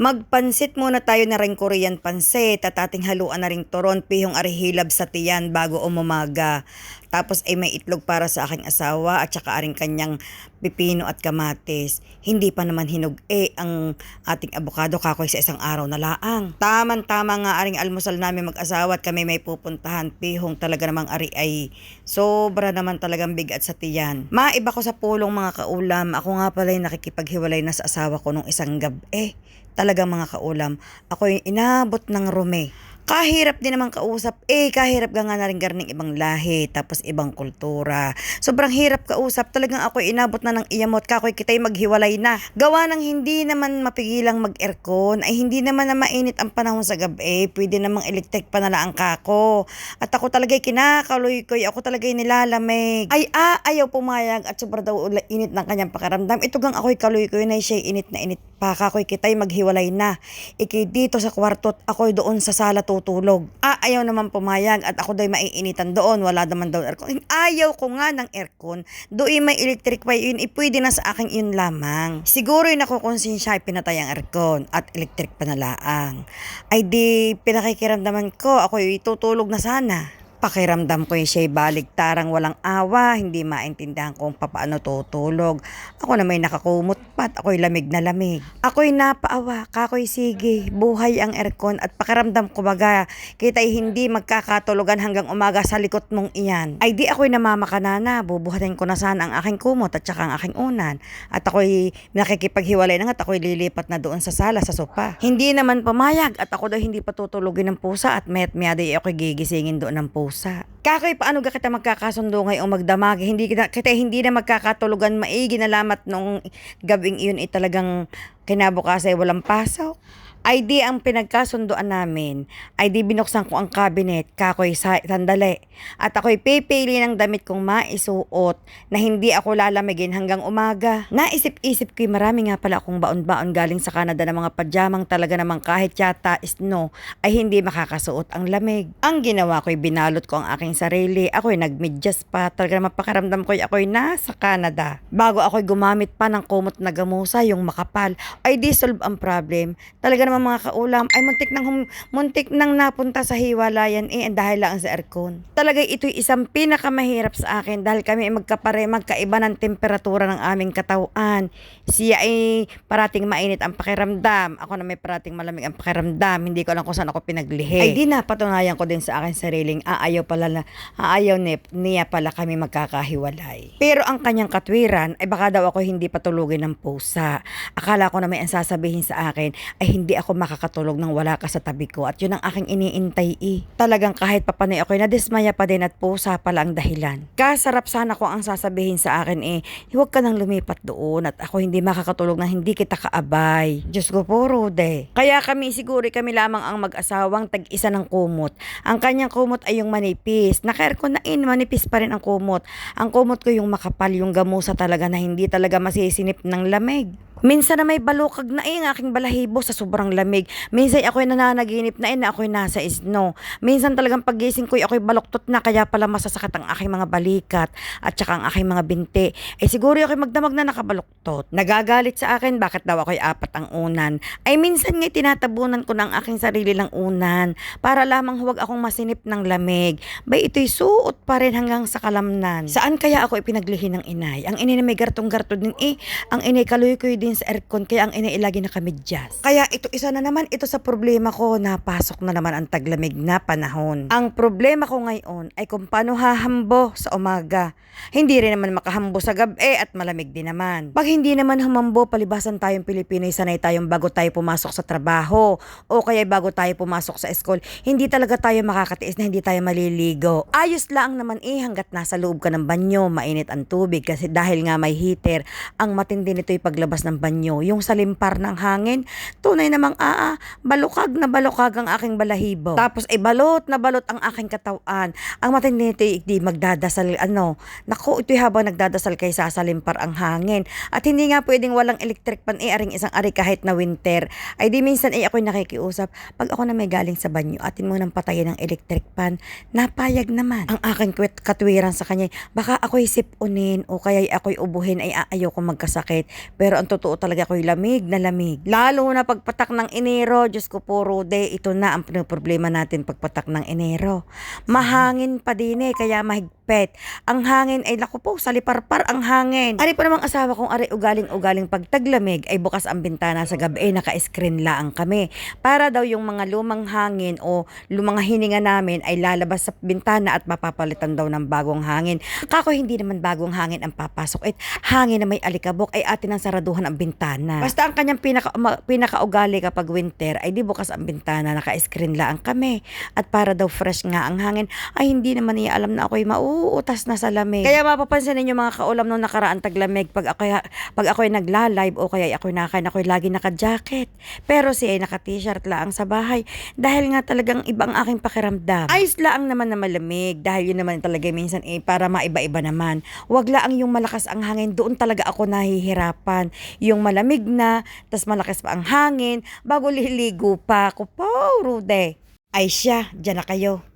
Magpansit muna tayo na rin Korean pansit at ating haluan na rin toron pihong arihilab sa tiyan bago umumaga. Tapos ay may itlog para sa aking asawa at saka aring kanyang pipino at kamatis. Hindi pa naman hinug ang ating abokado kakoy sa isang araw na laang. Taman-tama nga aring almusal namin mag-asawa at kami may pupuntahan pihong talaga namang ari ay sobra naman talagang bigat sa tiyan. Maiba ko sa pulong mga kaulam. Ako nga pala yung nakikipaghiwalay na sa asawa ko nung isang gab eh talagang mga kaulam. Ako yung inabot ng rume. Kahirap din naman kausap. Eh, kahirap ka nga na rin garning ibang lahi, tapos ibang kultura. Sobrang hirap kausap. Talagang ako inabot na ng iyamot. Kakoy kita'y maghiwalay na. Gawa ng hindi naman mapigilang mag-aircon, ay hindi naman na mainit ang panahon sa gabi. Pwede namang electric pa na lang kako. At ako talaga'y kinakaloy ko. Ako talaga'y nilalamig. Ay, ah, ayaw pumayag at sobra daw init ng kanyang pakaramdam. Ito gang ako'y kaloy ko na siya init na init pa. Kakoy kita'y maghiwalay na. Iki dito sa kwarto at ako'y doon sa sala tutulog. Ah, ayaw naman pumayag at ako da'y maiinitan doon. Wala naman daw aircon. Ayaw ko nga ng aircon. Doon may electric pa yun. Ipwede na sa akin yun lamang. Siguro yung nakukonsensya ay pinatay ang aircon at electric pa na laang. Ay di pinakikiramdaman ko. Ako tutulog na sana. Pakiramdam ko yung siya'y baligtarang walang awa, hindi maintindihan kung papaano tutulog. Ako na may nakakumot pat, ako'y lamig na lamig. Ako'y napaawa, kako'y sige, buhay ang aircon at pakiramdam ko baga, kita'y hindi magkakatulugan hanggang umaga sa likot mong iyan. Ay di ako'y namamakanana, bubuhatin ko na sana ang aking kumot at saka ang aking unan. At ako'y nakikipaghiwalay na nga at ako'y lilipat na doon sa sala sa sopa. Hindi naman pumayag at ako daw hindi patutulugin ng pusa at mayat maya di ako'y gigisingin doon ng pusa. Kakoy, paano ka kita magkakasundo ngayong magdamag? Hindi kita, kita hindi na magkakatulugan maigi na lamat nung gabing iyon ay talagang kinabukas ay walang pasok. Ay ang pinagkasundoan namin, ay di binuksan ko ang cabinet, kakoy sa sandali. At ako'y pipili ng damit kong maisuot na hindi ako lalamigin hanggang umaga. Naisip-isip ko'y marami nga pala akong baon-baon galing sa Canada na mga pajamang talaga namang kahit yata snow ay hindi makakasuot ang lamig. Ang ginawa ko'y binalot ko ang aking sarili. Ako'y nagmedyas pa. Talaga naman pakaramdam ko'y ako'y nasa Canada. Bago ako'y gumamit pa ng kumot na gamusa, yung makapal, ay di solve ang problem. Talaga naman mga kaulam, ay muntik nang, hum, muntik nang napunta sa hiwalayan eh dahil lang sa aircon. Talaga ito'y isang pinakamahirap sa akin dahil kami ay magkapare, magkaiba ng temperatura ng aming katawan. Siya ay parating mainit ang pakiramdam. Ako na may parating malamig ang pakiramdam. Hindi ko alam kung saan ako pinaglihi. Ay di na, patunayan ko din sa akin sariling aayaw pala na, aayaw ni, niya pala kami magkakahiwalay. Pero ang kanyang katwiran ay baka daw ako hindi patulugin ng pusa. Akala ko na may ang sasabihin sa akin ay hindi ako makakatulog nang wala ka sa tabi ko at yun ang aking iniintay eh. Talagang kahit papanay ako'y nadismaya pa din at pusa pala ang dahilan. Kasarap sana ko ang sasabihin sa akin eh, huwag ka nang lumipat doon at ako hindi makakatulog na hindi kita kaabay. Diyos ko po, Rude. Kaya kami siguro kami lamang ang mag-asawang tag-isa ng kumot. Ang kanyang kumot ay yung manipis. Naka-aircon na in, manipis pa rin ang kumot. Ang kumot ko yung makapal, yung gamusa talaga na hindi talaga masisinip ng lamig. Minsan na may balukag na eh, ang aking balahibo sa sobrang lamig. Minsan ako'y nananaginip na eh, na ako'y nasa snow. Minsan talagang pagising ko'y ako'y baluktot na, kaya pala masasakit ang aking mga balikat at saka ang aking mga binti. Eh siguro ako'y magdamag na nakabaluktot. Nagagalit sa akin, bakit daw ako'y apat ang unan? Ay minsan nga'y tinatabunan ko ng aking sarili lang unan para lamang huwag akong masinip ng lamig. Bay ito'y suot pa rin hanggang sa kalamnan. Saan kaya ako ipinaglihi ng inay? Ang inay na may gartong-garto din eh. Ang inay kaluy-kuy din sa aircon kaya ang inay ilagi na kami jazz. Kaya ito isa na naman ito sa problema ko na pasok na naman ang taglamig na panahon. Ang problema ko ngayon ay kung paano hahambo sa umaga. Hindi rin naman makahambo sa gabi at malamig din naman. Pag hindi naman humambo, palibasan tayong Pilipino, sanay tayong bago tayo pumasok sa trabaho o kaya bago tayo pumasok sa school, hindi talaga tayo makakatiis na hindi tayo maliligo. Ayos lang naman eh hanggat nasa loob ka ng banyo, mainit ang tubig kasi dahil nga may heater, ang matindi nito'y paglabas ng banyo. Yung salimpar ng hangin, tunay namang aa, balukag na balukag ang aking balahibo. Tapos ay balot na balot ang aking katawan. Ang matindi nito'y di magdadasal, ano, naku, ito'y habang nagdadasal kay sasalimpar ang hangin. At hindi nga pwedeng walang electric pan eh, aring isang ari kahit na winter. Ay di minsan ay ako'y nakikiusap, pag ako na may galing sa banyo, atin mo nang patayin ng electric pan, napayag naman. Ang aking kwet katwiran sa kanya, baka ako'y sipunin o kaya ako'y ubuhin ay aayaw ko magkasakit. Pero ang totoo totoo talaga ako'y lamig na lamig. Lalo na pagpatak ng Enero, Diyos ko po, Rude, ito na ang problema natin pagpatak ng Enero. Mahangin pa din eh, kaya mahigpit. Ang hangin ay naku po, saliparpar ang hangin. Ari pa namang asawa kong ari ugaling-ugaling pag taglamig ay bukas ang bintana sa gabi, eh, naka-screen laang kami. Para daw yung mga lumang hangin o lumang hininga namin ay lalabas sa bintana at mapapalitan daw ng bagong hangin. Kako hindi naman bagong hangin ang papasok. At hangin na may alikabok ay atin ang saraduhan ang bintana. Basta ang kanyang pinaka, ma- pinakaugali kapag winter ay di bukas ang bintana, naka-screen laang kami. At para daw fresh nga ang hangin, ay hindi naman niya alam na ako'y mauutas na sa lamig. Kaya mapapansin ninyo mga kaulam nung nakaraan taglamig pag ako pag ako'y nagla-live o kaya ako'y nakain ako'y lagi naka-jacket. Pero siya ay naka-t-shirt laang sa bahay dahil nga talagang ibang aking pakiramdam. Ayos laang naman na malamig dahil yun naman talaga minsan eh para maiba-iba naman. Wag laang yung malakas ang hangin, doon talaga ako nahihirapan. Yung malamig na, tas malakas pa ang hangin, bago liligo pa ako po, Rude. Ay siya, dyan na kayo.